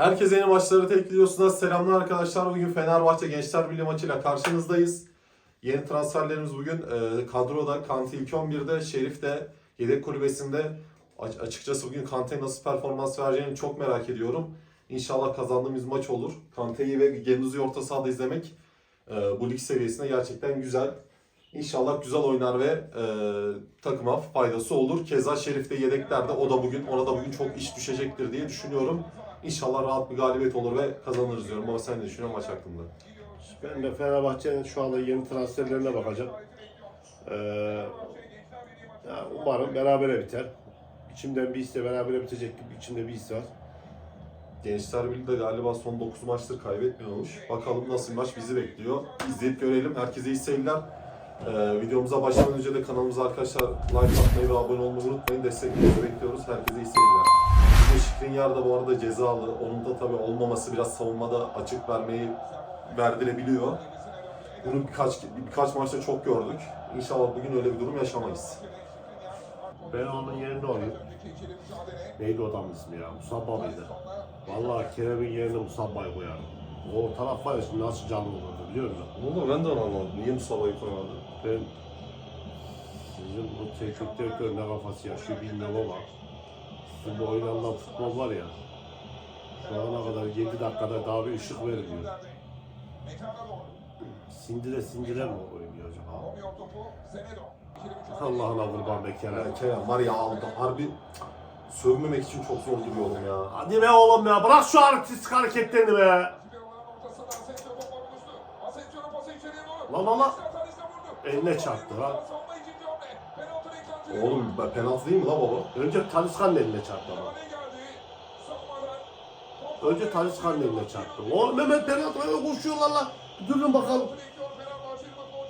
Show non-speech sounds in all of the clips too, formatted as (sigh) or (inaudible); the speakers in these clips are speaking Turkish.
Herkese yeni maçları tekliyorsunuz. Selamlar arkadaşlar. Bugün Fenerbahçe Gençler Birliği maçıyla karşınızdayız. Yeni transferlerimiz bugün e, kadroda. Kante ilk 11'de, Şerif de yedek kulübesinde. Açıkçası bugün Kante nasıl performans vereceğini çok merak ediyorum. İnşallah kazandığımız maç olur. Kante'yi ve Genduzi'yi orta sahada izlemek e, bu lig seviyesinde gerçekten güzel. İnşallah güzel oynar ve e, takıma faydası olur. Keza Şerif de yedeklerde. O da bugün, ona da bugün çok iş düşecektir diye düşünüyorum. İnşallah rahat bir galibiyet olur ve kazanırız diyorum. Ama sen ne düşünüyorsun maç hakkında? Ben de Fenerbahçe'nin şu anda yeni transferlerine bakacağım. Ee, ya umarım berabere biter. İçimden bir his de berabere bitecek gibi içimde bir his var. Gençler Birliği de galiba son 9 maçtır kaybetmiyormuş. Bakalım nasıl maç bizi bekliyor. İzleyip görelim. Herkese iyi seyirler. Ee, videomuza başlamadan önce de kanalımıza arkadaşlar like atmayı ve abone olmayı unutmayın. Desteklerinizi bekliyoruz. Herkese iyi seyirler. Şikrinyar da bu arada cezalı. Onun da tabii olmaması biraz savunmada açık vermeyi verdirebiliyor. Bunu birkaç birkaç maçta çok gördük. İnşallah bugün öyle bir durum yaşamayız. Ben onun yerinde olayım. Neydi o adamın ismi ya? Musabba mıydı? Vallahi Kerem'in yerine Musabba'yı koyarım. O taraf var ya şimdi nasıl canlı olurdu biliyor musun? Oğlum ben de onu anlamadım. Niye Musaba'yı koymadı? Ben sizin bu teknik direktör ne kafası yaşıyor bilmiyorum ama sizin bu oynanan futbol var ya şu ana kadar 7 dakikada daha bir ışık vermiyor. Sindire sindire mi oynuyor acaba? Allah'ına kurban be Kerem. Kerem var ya aldı. Harbi sövmemek için çok zor duruyorum ya. Hadi be oğlum ya bırak şu artistik hareketlerini be. Lan lan lan. Eline çarptı lan. Oğlum ben penaltı değil mi la baba? Önce Talisca'nın eline çarptı ama. Önce Talisca'nın eline çarptı. Oğlum Mehmet penaltıya koşuyorlar lan. Durun bakalım.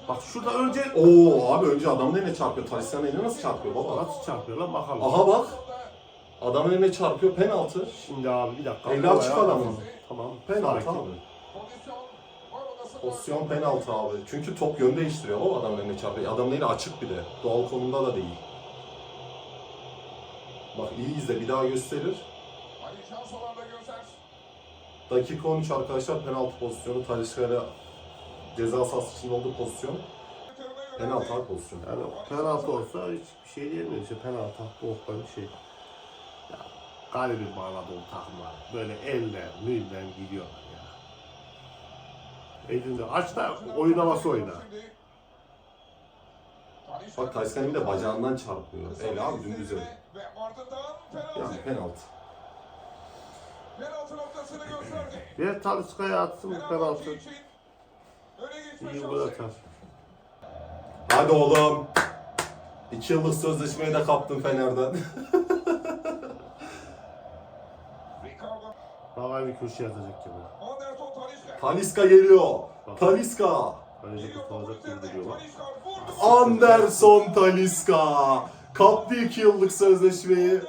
Bak şurada önce Oo abi önce adamın eline çarpıyor. Taliscan'ın eline nasıl çarpıyor baba? nasıl çarpıyor lan bakalım. Aha bak. Adamın eline çarpıyor penaltı. Şimdi abi bir dakika. Eli açık adamın. Tamam. Penaltı sakin. abi. Pozisyon penaltı abi. Çünkü top yön değiştiriyor o adamın eline çarpıyor. Adamın eli açık bir de. Doğal konumda da değil. Bak iyi izle bir daha gösterir. Dakika 13 arkadaşlar penaltı pozisyonu. Talisca ile ceza sahası içinde olduğu pozisyon. Penaltı abi pozisyonu. Yani penaltı olsa hiçbir şey diyemiyoruz. İşte penaltı boktan bir şey. Ya, galibi o takımlar. Böyle elle, müyle gidiyorlar ya. Elinde aç da oynaması oyna. Bak bir de bacağından çarpıyor. El abi dümdüz el. Yani penaltı. Penaltı noktasını gösterdi. Bir Talisca'ya atsın bu penaltı. İyi gol atar. Hadi oğlum. İki yıllık sözleşmeyi de kaptın Fener'den. (laughs) Bana bir köşeye atacak gibi. Talisca geliyor. Talisca. Böylece kurtaracak gibi duruyor bak. Talisca vurdu. Anderson Talisca. Kaptı iki yıllık sözleşmeyi.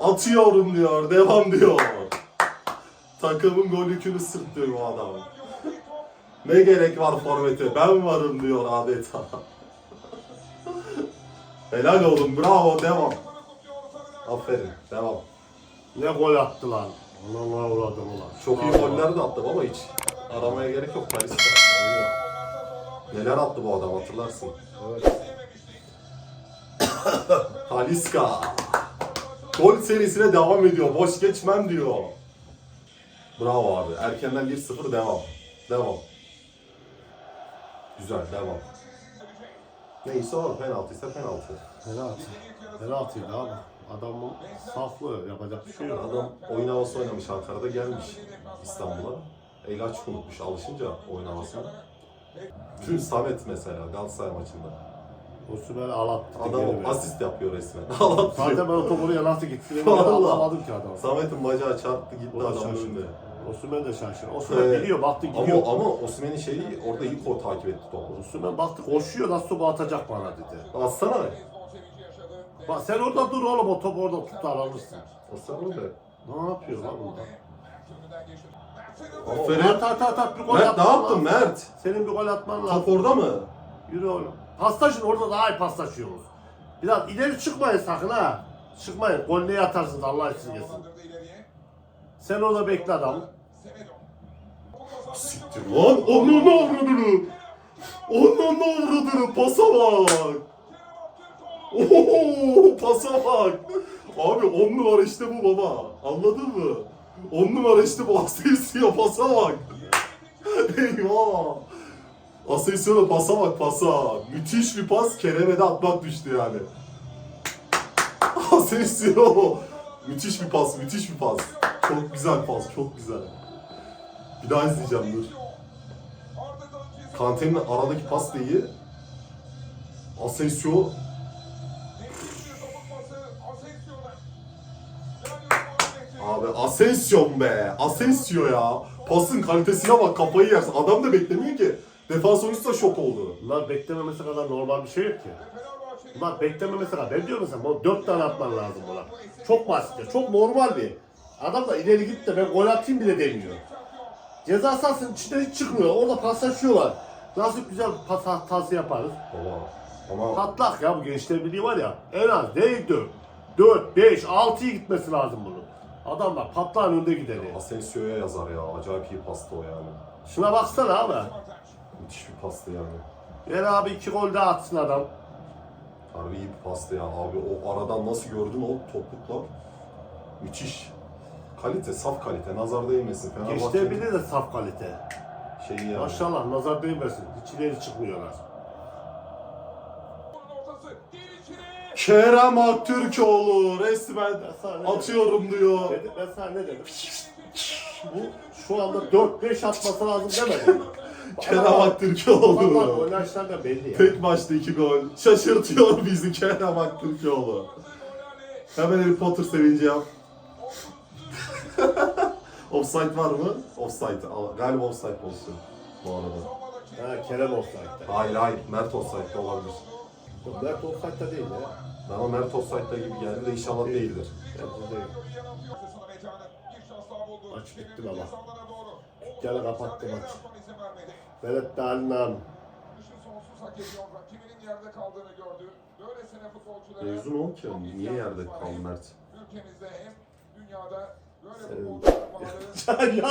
Atıyorum diyor. Devam diyor. Takımın gol yükünü sırtlıyor bu adam. Ne gerek var forvete? Ben varım diyor adeta. Helal oğlum. Bravo. Devam. Aferin. Devam. Ne gol attı lan. Allah Allah uğradım ulan. Çok iyi goller de attı baba hiç. Aramaya gerek yok. Oynuyor. Neler attı bu adam hatırlarsın. Evet. (laughs) Talisca. Gol serisine devam ediyor. Boş geçmem diyor. Bravo abi. Erkenden 1-0 devam. Devam. Güzel devam. Neyse o penaltıysa penaltı. Penaltı. Penaltıydı abi. Adamın saflığı yapacak bir şey yok. Adam oyun havası oynamış Ankara'da gelmiş İstanbul'a. El açık unutmuş alışınca oyun havasına. Dün Samet mesela Galatasaray maçında. Osman ağlattı. Adam asist yapıyor resmen. (laughs) Ağlatıyor. Zaten ben o topu oraya nasıl gitti? Vallahi. Anlamadım ki adam. Samet'in bacağı çarptı gitti O da adamın şaşırdı. önünde. Osman da şaşırdı. Osman Evet. biliyor baktı gidiyor. Ama, ama Osimhen'in şeyi orada iyi ko takip etti topu. Osman baktı koşuyor nasıl topu atacak bana dedi. Atsana. Bak sen orada dur oğlum o topu orada tutar alırsın. Atsana orada. Ne yapıyor lan burada? Aferin. At at at at bir gol Mert ne yaptın lazım. Mert? Senin bir gol atman lazım. Top orada mı? Yürü oğlum. Paslaşın orada daha iyi paslaşıyoruz. Biraz ileri çıkmayın sakın ha. Çıkmayın. Gol neye atarsınız Allah için gelsin. Sen orada bekle adam. Siktir lan. Onun avradını. Onun avradını. Pasa bak. Oho, pasa bak. Abi on numara işte bu baba. Anladın mı? On numara işte bu. Asensio pasa bak. Eyvah. Asensio'da pasa bak pasa. Müthiş bir pas. Kerem'e de atmak düştü yani. Asensio. Müthiş bir pas, müthiş bir pas. Çok güzel pas, çok güzel. Bir daha izleyeceğim dur. Kante'nin aradaki pas da iyi. Asensio Abi Asensio be. Asensio ya. Pasın kalitesine bak kafayı yersin. Adam da beklemiyor ki. Defans oyuncusu da şok oldu. Bunlar beklememesi kadar normal bir şey yok ki. Bunlar beklememesi kadar. Ben diyorum sana bu dört tane atman lazım buna. Çok basit ya. Çok normal bir. Adam da ileri git de ben gol atayım bile demiyor. Ceza sahasının içinden hiç çıkmıyor. Orada paslaşıyorlar. Nasıl güzel pas hatası yaparız. Baba. Ama Patlak ya bu gençler birliği var ya. En az değil 4. 4, 5, 6'ya gitmesi lazım bunun. Adamlar patlağın önde gideri. Asensio'ya yazar ya. Acayip iyi pastı o yani. Şuna baksana abi. Müthiş bir pastı yani. Ver abi iki gol daha atsın adam. Harbi iyi bir pastı ya. Abi o aradan nasıl gördün o topluklar? Müthiş. Kalite, saf kalite. Nazar değmesin. Fenerbahçe birliği de saf kalite. şeyi yani. Maşallah nazar değmesin. Hiç ileri çıkmıyorlar. Kerem Aktürkoğlu resmen atıyorum diyor. Dedim, ben sana ne dedim? Bu şu anda 4-5 atması lazım demedim. mi? Kerem Adamlar- adamlar Aktürkoğlu. Oynayışlar belli ya. Tek maçta iki gol. Şaşırtıyor bizi Kerem Aktürkoğlu. Hemen Harry Potter sevinci yap. (laughs) offside var mı? Offside. Al- Galiba offside pozisyon bu arada. Ha Kerem offside'da. Hayır hayır. Mert offside'de olabilir. Yok, Mert offside'da değil ya. Bana Mert offside'da gibi geldi de inşallah değildir. Bence değil. Maç bitti baba. Dükkanı kapattı maç. Velet Dalinan. Mevzu ne oldu ki? Niye yerde kaldı Mert? Ülkemizde hem dünyada böyle futbolcular varlığı ya.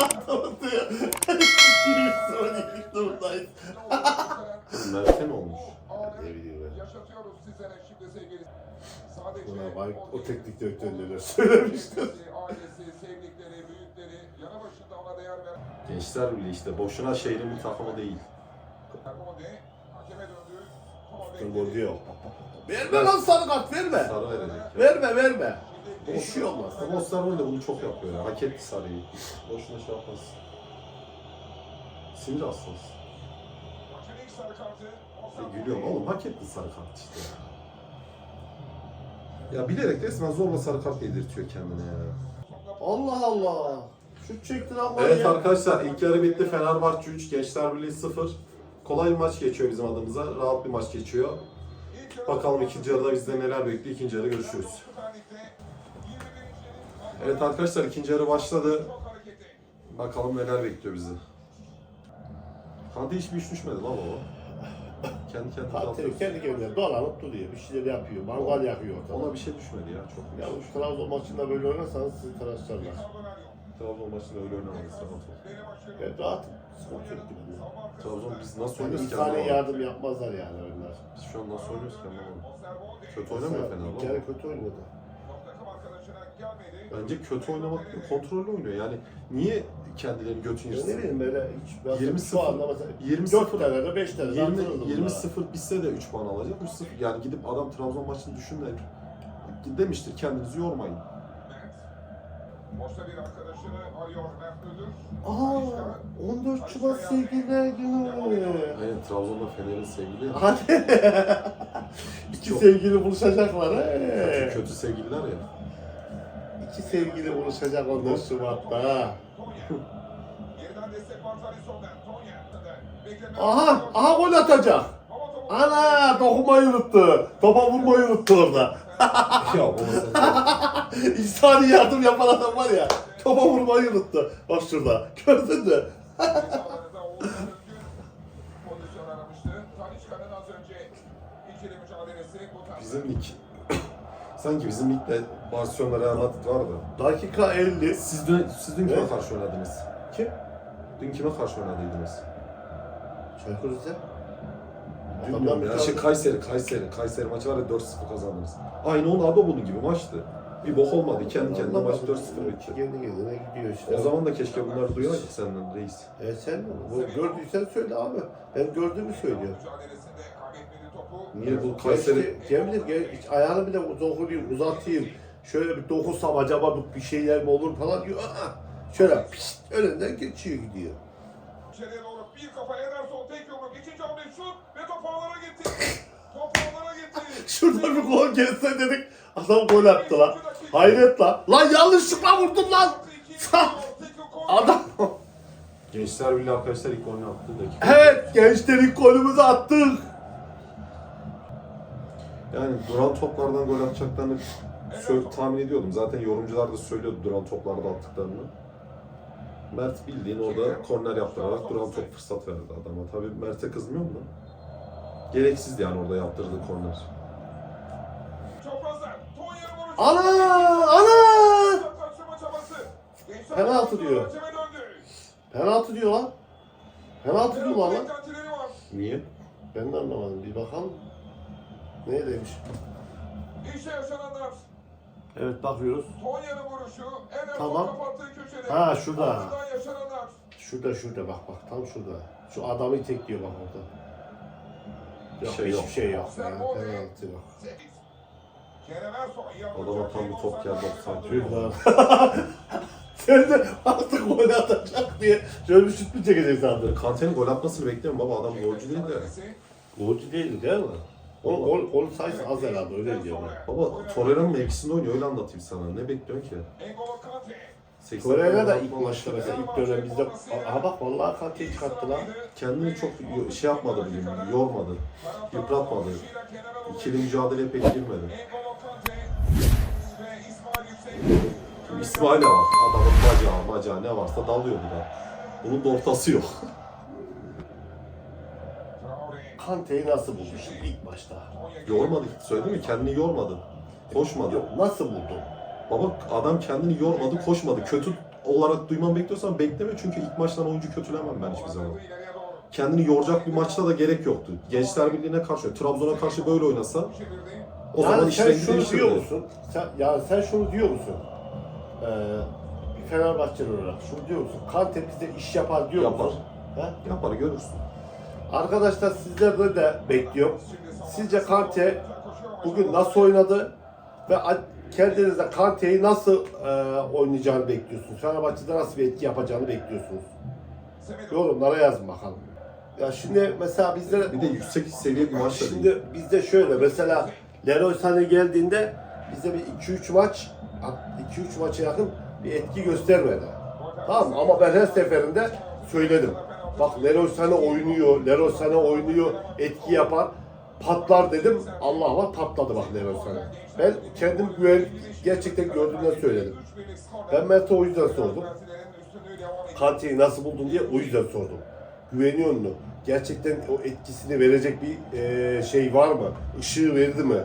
Sikiyim sonra durumdayız. Mert'e ne olmuş? Ne bileyim ben. Yaşatıyoruz sizlere şimdi sevgili. Sadece Buna bak o teknik direktörleri söylemiştir. ailesi, Gençler bile işte boşuna şehrin bir takımı değil. Döndü. Futbol diyor. Verme lan sarı kart verme. Sarı verecek ya. Verme verme. Bir şey olmaz. Osterwolde bunu çok yapıyor ya. Hak etti sarıyı. Boşuna şey yapmaz. Sinir hastası. Ya gülüyorum oğlum hak etti sarı kart işte ya. Ya bilerek resmen zorla sarı kart yedirtiyor kendine ya. Allah Allah. Şut çektin ama Evet ya. arkadaşlar ilk yarı bitti. Fenerbahçe 3, Gençler Birliği 0. Kolay bir maç geçiyor bizim adımıza. Rahat bir maç geçiyor. Bakalım ikinci yarıda bizde neler bekliyor. İkinci yarı görüşürüz. Evet arkadaşlar ikinci yarı başladı. Bakalım neler bekliyor bizi. Hadi hiçbir iş düşmedi lan o. Kendi kendine atıyor. kendi kendine dolanıp duruyor. Bir şeyler yapıyor. Mangal yakıyor ortada. Ona bir şey düşmedi ya çok. Ya şu Trabzon maçında böyle oynarsanız sizi tıraşlarlar. Trabzon maçında öyle oynamayız rahat ol. Ben rahatım. Sıkıntı yok gibi. Trabzon biz nasıl Yani oynuyoruz ki anlamadım. yardım yapmazlar yani onlar. Biz şu an nasıl oynuyoruz ki anlamadım. Kötü oynamıyor Mesela Fener Bir kere ama. kötü oynadı. Bence kötü oynamak değil, kontrollü oynuyor. Yani niye kendilerini götün Ya ne yırtsın? bileyim böyle hiç ben 20 şu anda mesela 20 4 tane de 5 tane de 20 atılırdım 20 buna. 0 bitse de 3 puan alacak. 3 0 yani gidip adam Trabzon maçını düşün de demiştir kendinizi yormayın. Bir arkadaşını arıyor Mert Ödür. Aa 14 Şubat sevgililer günü. Aynen Trabzon'da Fener'in sevgili. Hadi. (laughs) İki Çok- sevgili buluşacaklar Kötü, he. kötü sevgililer ya. İki sevgili buluşacak 14 Şubat'ta. ha. Tonya. Yerden destek var Talison'dan. Tonya. Bekleme. Aha, aha gol atacak. Ana dokunmayı unuttu. Topa vurmayı unuttu orada. Ya (laughs) İnsani yardım yapan adam var ya. Topa vurmayı unuttu. Bak şurada. Gördün mü? (laughs) Bizim lig. (coughs) Sanki bizim ligde Barcelona Real Madrid vardı. Dakika 50. Siz dün, siz dün kime Evet. karşı oynadınız? Kim? Dün kime karşı oynadıydınız? Çaykur Rize. Bilmiyorum ya. Şey Kayseri, Kayseri. Kayseri maçı var ya 4-0 kazandınız. Aynı onun adı bunun gibi maçtı. Bir bok olmadı. Kendi kendine maç 4-0 bitti. Kendi kendine gidiyor işte. O zaman da keşke bunları duyaydık senden reis. E sen bu gördüysen söyle abi. Ben gördüğümü söylüyorum. Mücadelesinde kaybetmedi topu. Niye bu Kayseri... Gel, hiç ayağını bile dokunayım, uzatayım. Şöyle bir dokunsam acaba bir şeyler mi olur falan diyor. Aa, şöyle pişt, önünden geçiyor gidiyor. İçeriye doğru bir kafa Ederson tek yumruk. ikinci hamle şut ve top ağlara gitti. Top ağlara (laughs) gitti. Şurada bir gol gelse dedik. Adam gol attı lan. Hayret lan. Lan yanlışlıkla vurdun lan. (laughs) Adam. Gençler Birliği arkadaşlar ilk golünü attı. Dakika. Evet gençlerin golümüzü attık. Yani duran toplardan gol atacaklarını tahmin ediyordum. Zaten yorumcular da söylüyordu duran toplarda attıklarını. Mert bildiğin orada korner yaptırarak duran top fırsat verdi adama. Tabii Mert'e kızmıyor mu? Gereksizdi yani orada yaptırdığı korner. Ana! Ana! Penaltı diyor. Penaltı diyor lan. Penaltı diyor lan. Niye? Ben de anlamadım. Bir bakalım. Ne demiş? İşte yaşananlar. Evet bakıyoruz. Tonya'nın vuruşu. Ederson Tamam. kapattığı köşede. Ha, şurada. Şurada şurada bak bak tam şurada. Şu adamı itekliyor bak orada. Yok Şey hiçbir yok. şey yok. Ya, penaltı yok. Adama tam bir top geldi, lan. (laughs) Sen de artık gol atacak diye şöyle bir şut mu çekecek sandın? Kante'nin gol atmasını bekliyorum baba adam golcü değil de. Golcü değil değil mi? O gol, gol sayısı az herhalde öyle diyor ben. Baba Torreira'nın mevkisinde oynuyor öyle anlatayım sana. Ne bekliyorsun ki? Engolo Kante. 80 Torreira da ilk maçta mesela ilk dönem bizde aha bak vallahi Kante'yi çıkarttı lan. kendini çok şey yapmadı bugün, yormadı, yıpratmadı. İkili mücadeleye pek girmedi. Yüksek. İsmail var. Adamın bacağı, bacağı ne varsa dalıyor bu da. Bunun da ortası yok. Kante'yi nasıl buldu şimdi ilk başta? Yormadı, söyledim mi? Kendini yormadı. Koşmadı. Yok nasıl buldu? Baba adam kendini yormadı, koşmadı. Kötü olarak duymamı bekliyorsan bekleme çünkü ilk maçtan oyuncu kötülemem ben hiçbir zaman. Kendini yoracak bir maçta da gerek yoktu. Gençler Birliği'ne karşı, Trabzon'a karşı böyle oynasa o zaman yani sen işlerini şunu diyor musun? Sen, yani sen şunu diyor musun? Bir Fenerbahçeli olarak şunu diyor musun? Kante bize iş yapar diyor Yapar. musun? He? Yapar görürsün. Arkadaşlar sizlerden de bekliyorum. Sizce Kante bugün nasıl oynadı ve a- kendinizde Kante'yi nasıl e, oynayacağını bekliyorsunuz? Fenerbahçe'de nasıl bir etki yapacağını bekliyorsunuz? Yorumlara yazın bakalım. Ya şimdi mesela bizde Bir de yüksek seviye bir maç da değil. Şimdi bizde şöyle mesela Leroy Sané geldiğinde bize bir 2-3 maç 2-3 maça yakın bir etki göstermedi. Tamam ama ben her seferinde söyledim. Bak Leroy Sané oynuyor, Leroy Sané oynuyor, etki yapar. Patlar dedim. Allah var patladı bak Leroy Sané. Ben kendim güven gerçekten gördüğümden söyledim. Ben Mert'e o yüzden sordum. Kante'yi nasıl buldun diye o yüzden sordum. Güveniyor musun? Gerçekten o etkisini verecek bir şey var mı? Işığı verdi mi?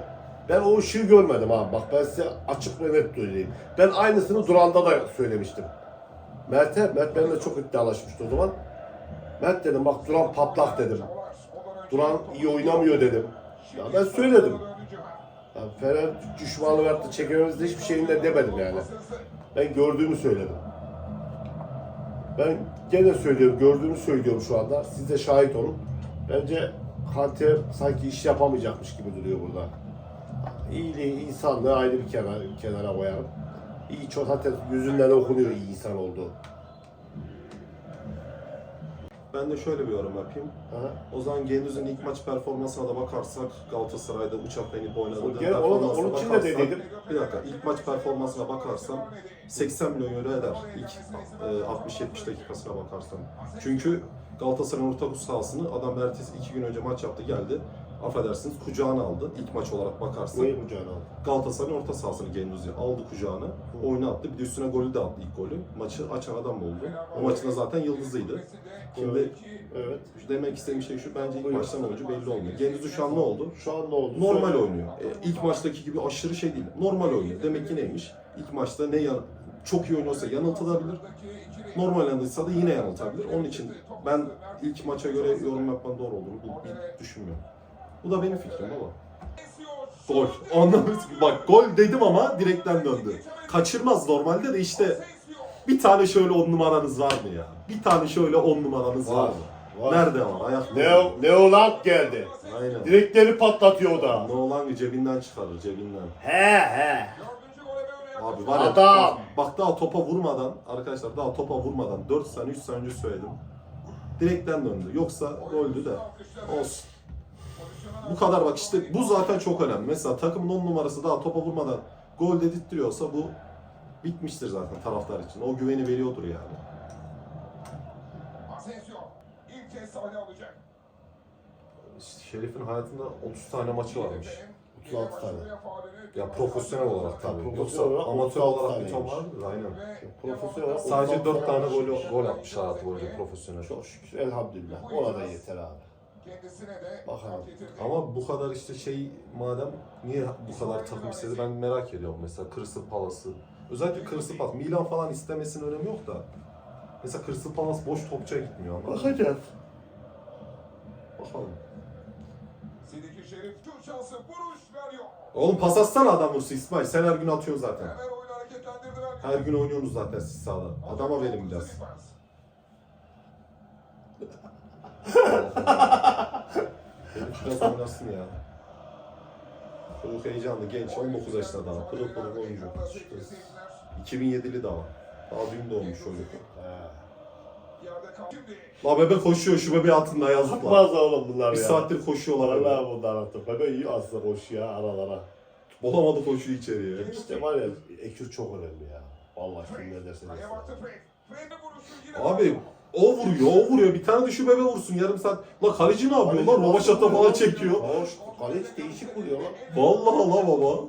Ben o ışığı görmedim abi. Bak ben size açık ve net söyleyeyim. Ben aynısını Duran'da da söylemiştim. Mert'e, Mert benimle çok iddialaşmıştı o zaman. Mert dedim bak Duran patlak dedim. Duran iyi oynamıyor dedim. Ya ben söyledim. Ya Fener düşmanı yaptı çekememizde hiçbir şeyinde demedim yani. Ben gördüğümü söyledim. Ben gene söylüyorum, gördüğümü söylüyorum şu anda. Siz de şahit olun. Bence Kante sanki iş yapamayacakmış gibi duruyor burada. İyiliği, insanlığı ayrı bir kenar, kenara koyarım. İyi çok zaten yüzünden okunuyor iyi insan olduğu. Ben de şöyle bir yorum yapayım. Aha. O zaman Gendüz'ün ilk maç performansına da bakarsak Galatasaray'da uçakla inip oynadığı Gene onu performansına onun için de dediydim. Bir dakika ilk maç performansına bakarsam 80 milyon euro eder ilk e, 60-70 dakikasına bakarsam. Çünkü Galatasaray'ın orta sahasını adam ertesi iki gün önce maç yaptı geldi. Affedersiniz kucağına aldı. İlk maç olarak bakarsak. Neyi kucağına aldı? Galatasaray'ın orta sahasını Gendüzi aldı kucağına. Oyunu attı. Bir de üstüne golü de attı ilk golü. Maçı açan adam oldu. O maçın da zaten yıldızıydı. Şimdi Evet. demek istediğim şey şu. Bence ilk maçtan oyuncu belli olmuyor. Gendüzi şu an ne oldu? Şu an ne oldu? Normal Söyle. oynuyor. E, ilk maçtaki gibi aşırı şey değil. Normal oynuyor. Demek ki neymiş? İlk maçta ne yan çok iyi oynuyorsa yanıltılabilir. Normal oynadıysa da yine yanıltabilir. Onun için ben ilk maça göre yorum yapmanın doğru olduğunu düşünmüyorum. Bu da benim fikrim baba. Gol. Mı? Bak gol dedim ama direkten döndü. Kaçırmaz normalde de işte bir tane şöyle on numaranız var mı ya? Bir tane şöyle on numaranız var, Var. mı? Var. Nerede var? Ayak Neo, Neoland geldi. Aynen. Direkleri patlatıyor o da. Ne olan cebinden çıkarır cebinden. He he. Abi var ya Adam. bak, daha topa vurmadan arkadaşlar daha topa vurmadan 4 sene 3 sene önce söyledim. Direkten döndü. Yoksa goldü de olsun. Bu kadar bak işte bu zaten çok önemli. Mesela takımın 10 numarası daha topa vurmadan gol dedirtiyorsa bu bitmiştir zaten taraftar için. O güveni veriyordur yani. Asensio ilk kez sahne alacak. İşte Şerif'in hayatında 30 tane maçı varmış. 36 tane. Ya profesyonel olarak tabii. Yoksa olarak amatör 36 olarak bir ton vardır aynen. Profesyonel olarak Sadece 36 4 tane tane gol, gol atmış hayatı boyunca profesyonel. Çok şükür elhamdülillah. Ona da yeter abi. Kendisine de Bakalım. Ama bu kadar işte şey madem niye bu kadar takım istedi ben merak ediyorum mesela Crystal Palace'ı. Özellikle Crystal Palace. Milan falan istemesinin önemi yok da. Mesela Crystal Palace boş topçuya gitmiyor anladın mı? Bakacağız. Bakalım. Sidiki Şerif şut şansı vuruş veriyor. Oğlum pas atsana adam vursa İsmail. Sen her gün atıyorsun zaten. Her gün oynuyorsunuz zaten siz sahada. Adama verin biraz. Herif biraz oynasın ya. Çocuk heyecanlı, genç, 19 yaşında daha. Pırıl pırıl oyuncu. 2007'li daha. Daha dün doğmuş çocuk. La bebe koşuyor şu bebe altında yazık la. Tutmaz oğlum bunlar Bir ya. saattir koşuyorlar Vallahi hala. bunlar artık. Bebe iyi aslında koşuyor aralara. Bulamadı koşuyu içeriye. İşte var ya Ekür çok önemli ya. Vallahi kim ne derse desin. Abi o vuruyor, o vuruyor. Bir tane de şu bebe vursun yarım saat. La kaleci ne yapıyor lan? Rovaşata falan çekiyor. Hoş. Kaleci değişik vuruyor lan. Vallahi la baba.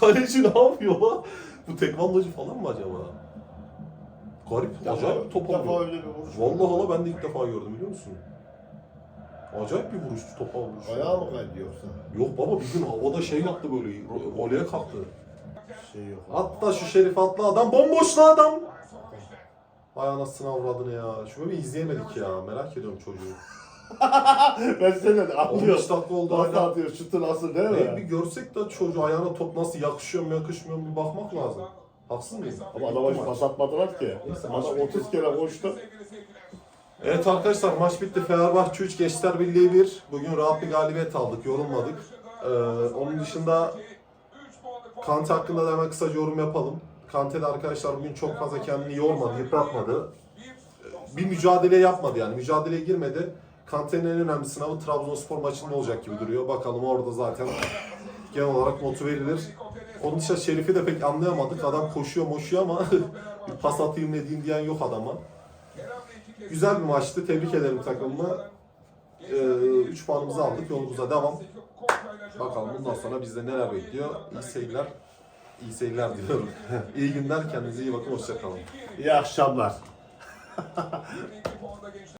Kaleci ne yapıyor lan? Bu tekvandocu falan mı acaba? Garip, acayip bir top İlk defa alıyor. öyle bir vuruş. Vallahi la ben de ilk defa gördüm biliyor musun? Acayip bir vuruş, topa vuruş. Ayağı mı kaydı yoksa? Yok baba bir gün havada şey yaptı böyle, ro- voleye kalktı. Şey yok. Atla şu şerif atla adam bomboş la adam. Ay anasını avradını ya. Şu böyle izleyemedik ya. Merak ediyorum çocuğu. (laughs) ben seni de 15 anlıyorum. dakika oldu Nasıl hala. atıyor? Şutu nasıl değil Ne, bir mi? görsek de çocuğu ayağına top nasıl yakışıyor mu yakışmıyor mu bir bakmak lazım. Haksız mıyım? Ama adama hiç pas atmadılar ki. Adam 30 kere koştu. Evet arkadaşlar maç bitti. Fenerbahçe 3, Gençler Birliği 1. Bugün rahat bir galibiyet aldık. Yorulmadık. Ee, onun dışında Kante hakkında da hemen kısaca yorum yapalım. Kante de arkadaşlar bugün çok fazla kendini yormadı, yıpratmadı. Bir mücadele yapmadı yani. Mücadeleye girmedi. Kante'nin en önemli sınavı Trabzonspor maçında olacak gibi duruyor. Bakalım orada zaten genel olarak notu verilir. Onun dışında Şerif'i de pek anlayamadık. Adam koşuyor moşuyor ama (laughs) pas atayım ne diyeyim diyen yok adama. Güzel bir maçtı. Tebrik ederim takımımı. 3 puanımızı aldık. Yolumuza devam. Bakalım bundan sonra bizde neler bekliyor. İyi seyirler. İyi seyirler diyorum. (laughs) iyi günler. Kendinize iyi bakın. Hoşçakalın. İyi akşamlar.